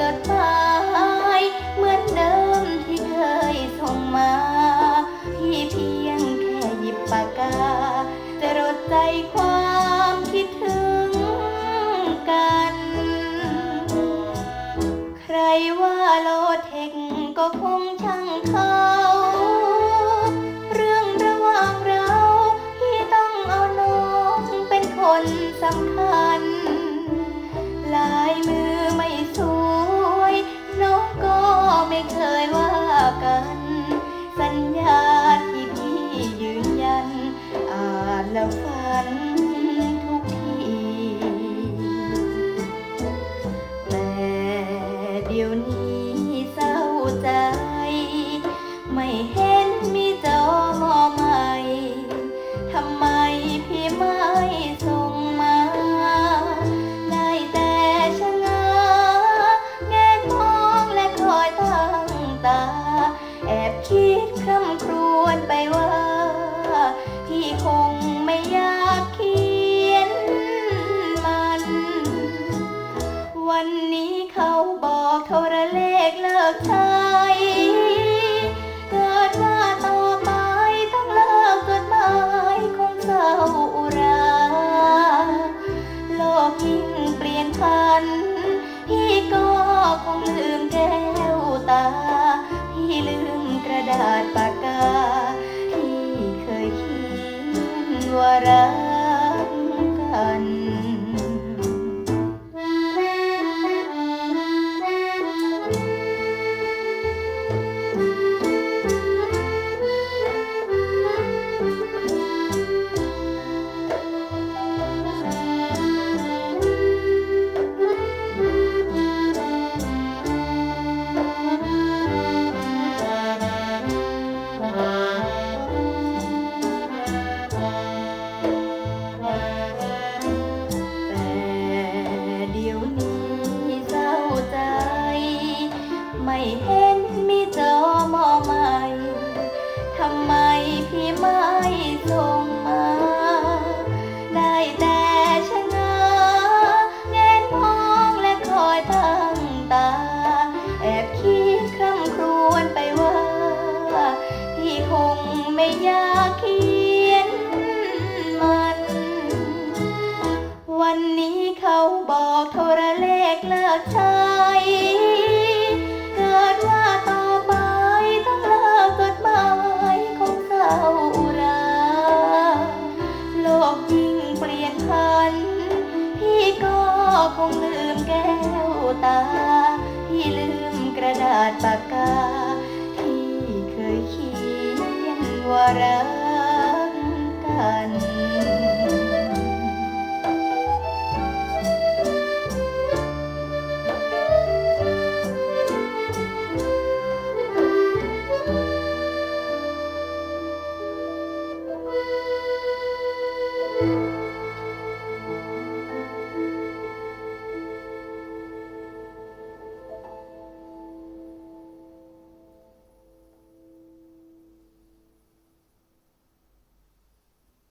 จดหมายเหมือนเดิมที่เคยส่งมาพี่เพียงแค่หยิบปากกาจะรดใจความคิดถึงกัน ใครว่าโลเทคก็คงช่างเขา แล้วฝันทุกที แต่เดี๋ยวนี้เศร้าใจ ไม่เห็นมีจอมอใหม่ทำไมพี่ไม่ส่งมา ได้แต่ชะงาแงนมองและคอยตั้งตา แอบคิดคร่ำครวญไปว่า คงลืมแก้ ไม่อยากเขียนมัน วันนี้เขาบอกโทรเลขเลิกใช้เกิดว่าต่อไปต้องเลิกกฎหมายคงเศร้าอุรา โลกยิ่งเปลี่ยนพัน พี่ก็คงลืมแก้วตา พี่ลืมกระดาษปากกา ว่ารัก